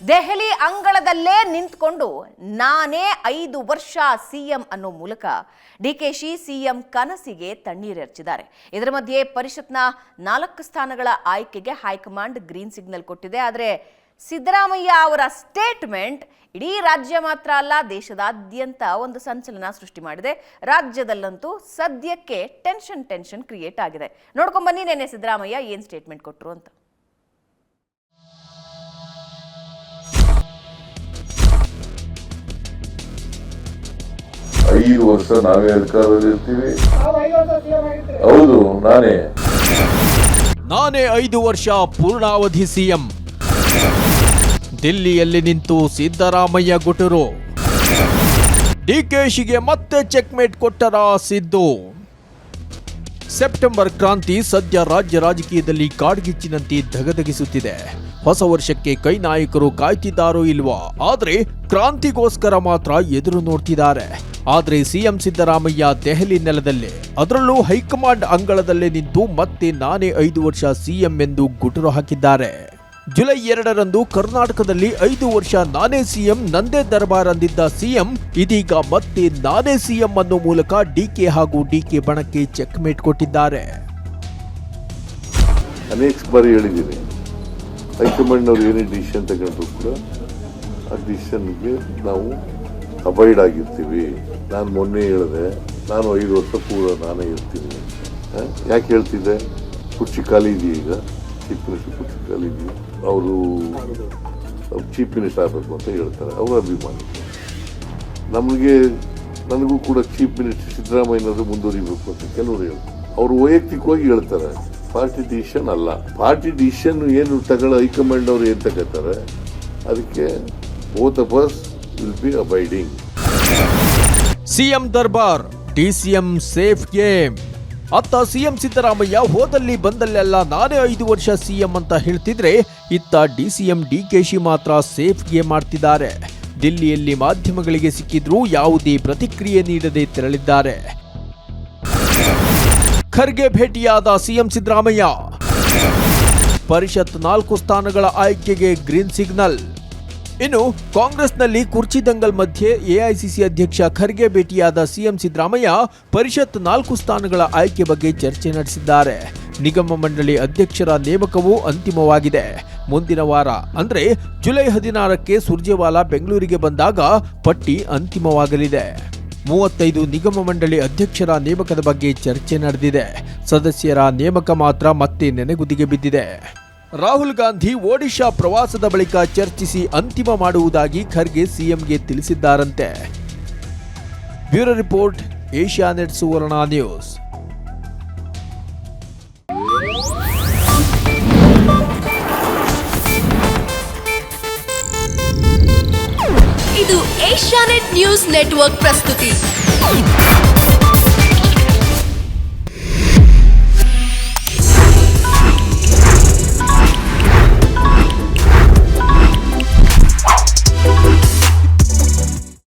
ದೆಹಲಿ ಅಂಗಳದಲ್ಲೇ ನಿಂತ್ಕೊಂಡು ನಾನೇ ಐದು ವರ್ಷ ಸಿಎಂ ಅನ್ನೋ ಮೂಲಕ ಡಿಕೆಶಿ ಸಿಎಂ ಕನಸಿಗೆ ತಣ್ಣೀರೆರ್ಚಿದ್ದಾರೆ. ಇದರ ಮಧ್ಯೆ ಪರಿಷತ್ನ ನಾಲ್ಕು ಸ್ಥಾನಗಳ ಆಯ್ಕೆಗೆ ಹೈಕಮಾಂಡ್ ಗ್ರೀನ್ ಸಿಗ್ನಲ್ ಕೊಟ್ಟಿದೆ. ಆದರೆ ಸಿದ್ದರಾಮಯ್ಯ ಅವರ ಸ್ಟೇಟ್ಮೆಂಟ್ ಇಡೀ ರಾಜ್ಯ ಮಾತ್ರ ಅಲ್ಲ, ದೇಶದಾದ್ಯಂತ ಒಂದು ಸಂಚಲನ ಸೃಷ್ಟಿ ಮಾಡಿದೆ. ರಾಜ್ಯದಲ್ಲಂತೂ ಸದ್ಯಕ್ಕೆ ಟೆನ್ಷನ್ ಟೆನ್ಷನ್ ಕ್ರಿಯೇಟ್ ಆಗಿದೆ. ನೋಡ್ಕೊಂಬನ್ನಿ ನೆನ್ನೆ ಸಿದ್ದರಾಮಯ್ಯ ಏನು ಸ್ಟೇಟ್ಮೆಂಟ್ ಕೊಟ್ಟರು ಅಂತ. ಐದು ವರ್ಷ ನಾವೇ ಅಧಿಕಾರದಲ್ಲಿ ಇರ್ತೀವಿ. ಹೌದು ನಾನೇ. ನಾನೇ ಐದು ವರ್ಷ ಪೂರ್ಣಾವಧಿ ಸಿಎಂ. ದಿಲ್ಲಿಯಲ್ಲಿ ನಿಂತು ಸಿದ್ದರಾಮಯ್ಯ ಗುಟುರು. ಡಿಕೆಶಿಗೆ ಮತ್ತೆ ಚೆಕ್ಮೇಟ್ ಕೊಟ್ಟರ ಸಿದ್ದು. ಸೆಪ್ಟೆಂಬರ್ ಕ್ರಾಂತಿ ಸದ್ಯ ರಾಜ್ಯ ರಾಜಕೀಯದಲ್ಲಿ ಕಾಡ್ಗಿಚ್ಚಿನಂತೆ ಧಗಧಗಿಸುತ್ತಿದೆ. ಹೊಸ ವರ್ಷಕ್ಕೆ ಕೈ ನಾಯಕರು ಕಾಯ್ತಿದ್ದಾರೋ ಇಲ್ವೋ, ಆದರೆ ಕ್ರಾಂತಿಗೋಸ್ಕರ ಮಾತ್ರ ಎದುರು ನೋಡ್ತಿದ್ದಾರೆ. ಆದರೆ ಸಿಎಂ ಸಿದ್ದರಾಮಯ್ಯ ದೆಹಲಿ ನೆಲದಲ್ಲಿ. ಅದರಲ್ಲೂ ಹೈಕಮಾಂಡ್ ಅಂಗಳದಲ್ಲೇ ನಿಂತು ಮತ್ತೆ ನಾನೇ ಐದು ವರ್ಷ ಸಿಎಂ ಎಂದು ಗುಟುರು ಹಾಕಿದ್ದಾರೆ. ಜುಲೈ ಎರಡರಂದು ಕರ್ನಾಟಕದಲ್ಲಿ ಐದು ವರ್ಷ ನಾನೇ ಸಿಎಂ, ನಂದೇ ದರ್ಬಾರ್ ಅಂದಿದ್ದ ಸಿಎಂ, ಇದೀಗ ಮತ್ತೆ ನಾನೇ ಸಿಎಂ ಅನ್ನೋ ಮೂಲಕ ಡಿಕೆ ಹಾಗೂ ಡಿಕೆ ಬಣಕ್ಕೆ ಚೆಕ್ ಮೇಟ್ ಕೊಟ್ಟಿದ್ದಾರೆ. ಅನೇಕ ಬಾರಿ ಹೇಳಿದ್ದೀನಿ. ಹೈಕಮಾಂಡ್ನವ್ರು ಏನೇ ಡಿಸಿಷನ್ ತಗೊಂಡ್ರು ಕೂಡ ಆ ಡಿಸಿಷನ್ಗೆ ನಾವು ಅಬೈಡ್ ಆಗಿರ್ತೀವಿ. ನಾನು ಮೊನ್ನೆ ಹೇಳಿದೆ, ನಾನು ಐದು ವರ್ಷ ಕೂಡ ನಾನೇ ಇರ್ತೀನಿ? ಯಾಕೆ ಹೇಳ್ತಿದ್ದೆ? ಕುರ್ಚಿ ಖಾಲಿ ಇದೆಯಾ ಈಗ? ಚೀಫ್ ಮಿನಿಸ್ಟರ್ ಪುಸ್ತಕದಲ್ಲಿ ಅವರು ಚೀಫ್ ಮಿನಿಸ್ಟರ್ ಆಗಬೇಕು ಅಂತ ಹೇಳ್ತಾರೆ ಅವರ ಅಭಿಮಾನಿ ನಮಗೆ ನನಗೂ ಕೂಡ ಚೀಫ್ ಮಿನಿಸ್ಟರ್ ಸಿದ್ದರಾಮಯ್ಯನವರು ಮುಂದುವರಿಬೇಕು ಅಂತ ಕೆಲವರು ಹೇಳ್ತಾರೆ ಅವರು ವೈಯಕ್ತಿಕವಾಗಿ ಹೇಳ್ತಾರೆ ಪಾರ್ಟಿ ಡಿಸಿಷನ್ ಅಲ್ಲ ಪಾರ್ಟಿ ಡಿಸಿಷನ್ ಏನು ತಗೊಳ್ಳೋ ಹೈಕಮಾಂಡ್ ಅವರು ಏನು ತಗೋತಾರೆ ಅದಕ್ಕೆ of us will be abiding CM Darbar, DCM safe game. ಅತ್ತ ಸಿಎಂ ಸಿದ್ದರಾಮಯ್ಯ ಹೋದಲ್ಲಿ ಬಂದಲ್ಲೆಲ್ಲ ನಾನೇ ಐದು ವರ್ಷ ಸಿಎಂ ಅಂತ ಹೇಳ್ತಿದ್ರೆ ಇತ್ತ ಡಿಸಿಎಂ ಶಿ ಮಾತ್ರ ಸೇಫ್ ಗೇಮ್ ಮಾಡ್ತಿದ್ದಾರೆ. ದಿಲ್ಲಿಯಲ್ಲಿ ಮಾಧ್ಯಮಗಳಿಗೆ ಸಿಕ್ಕಿದ್ರೂ ಯಾವುದೇ ಪ್ರತಿಕ್ರಿಯೆ ನೀಡದೆ ತೆರಳಿದ್ದಾರೆ. ಖರ್ಗೆ ಭೇಟಿಯಾದ ಸಿಎಂ ಸಿದ್ದರಾಮಯ್ಯ. ಪರಿಷತ್ ನಾಲ್ಕು ಸ್ಥಾನಗಳ ಆಯ್ಕೆಗೆ ಗ್ರೀನ್ ಸಿಗ್ನಲ್. ಇನ್ನು ಕಾಂಗ್ರೆಸ್ನಲ್ಲಿ ಕುರ್ಚಿ ದಂಗಲ್ ಮಧ್ಯೆ ಎಐಸಿಸಿ ಅಧ್ಯಕ್ಷ ಖರ್ಗೆ ಭೇಟಿಯಾದ ಸಿಎಂ ಸಿದ್ದರಾಮಯ್ಯ ಪರಿಷತ್ ನಾಲ್ಕು ಸ್ಥಾನಗಳ ಆಯ್ಕೆ ಬಗ್ಗೆ ಚರ್ಚೆ ನಡೆಸಿದ್ದಾರೆ. ನಿಗಮ ಮಂಡಳಿ ಅಧ್ಯಕ್ಷರ ನೇಮಕವೂ ಅಂತಿಮವಾಗಿದೆ. ಮುಂದಿನ ವಾರ, ಅಂದರೆ ಜುಲೈ ಹದಿನಾರಕ್ಕೆ ಸುರ್ಜೇವಾಲಾ ಬೆಂಗಳೂರಿಗೆ ಬಂದಾಗ ಪಟ್ಟಿ ಅಂತಿಮವಾಗಲಿದೆ. ಮೂವತ್ತೈದು ನಿಗಮ ಮಂಡಳಿ ಅಧ್ಯಕ್ಷರ ನೇಮಕದ ಬಗ್ಗೆ ಚರ್ಚೆ ನಡೆದಿದೆ. ಸದಸ್ಯರ ನೇಮಕ ಮಾತ್ರ ಮತ್ತೆ ನೆನೆಗುದಿಗೆ ಬಿದ್ದಿದೆ. ರಾಹುಲ್ ಗಾಂಧಿ ಒಡಿಶಾ ಪ್ರವಾಸದ ಬಳಿಕ ಚರ್ಚಿಸಿ ಅಂತಿಮ ಮಾಡುವುದಾಗಿ ಖರ್ಗೆ ಸಿಎಂಗೆ ತಿಳಿಸಿದ್ದಾರಂತೆ. Bureau report Asianet Suvarna news. ಇದು ಏಷ್ಯಾನೆಟ್ ನ್ಯೂಸ್ ನೆಟ್ವರ್ಕ್ ಪ್ರಸ್ತುತಿ.